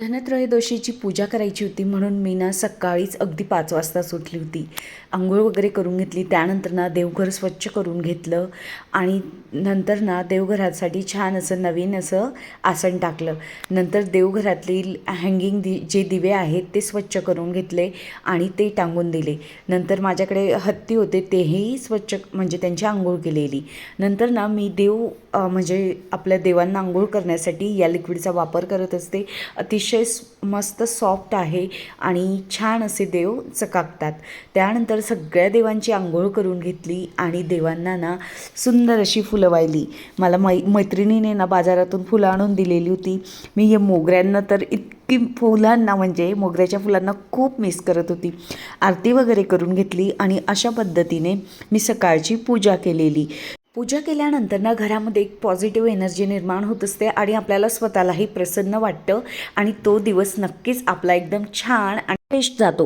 धनत्रयोदशीची पूजा करायची होती म्हणून मी ना सकाळीच अगदी पाच वाजता सुटली होती. आंघोळ वगैरे करून घेतली. त्यानंतर ना देवघर स्वच्छ करून घेतलं आणि नंतर ना देवघरासाठी छान असं नवीन असं आसन टाकलं. नंतर देवघरातील हँगिंग दि जे दिवे आहेत ते स्वच्छ करून घेतले आणि ते टांगून दिले. नंतर माझ्याकडे हत्ती होते तेही स्वच्छ म्हणजे त्यांची आंघोळ केलेली. नंतर ना मी देव म्हणजे आपल्या देवांना आंघोळ करण्यासाठी या लिक्विडचा वापर करत असते. अतिशय अतिशय मस्त सॉफ्ट आहे आणि छान असे देव चकाकतात. त्यानंतर सगळ्या देवांची आंघोळ करून घेतली आणि देवांना ना सुंदर अशी फुलं वाहिली. मला मै मैत्रिणीने ना बाजारातून फुलं आणून दिलेली होती. मी हे मोगऱ्यांना तर इतकी फुलांना म्हणजे मोगऱ्याच्या फुलांना खूप मिस करत होती. आरती वगैरे करून घेतली आणि अशा पद्धतीने मी सकाळची पूजा केलेली. पूजा केल्यानंतर ना घरामध्ये एक पॉझिटिव्ह एनर्जी निर्माण होत असते आणि आपल्याला स्वतःलाही प्रसन्न वाटतं आणि तो दिवस नक्कीच आपला एकदम छान आणि बेस्ट जातो.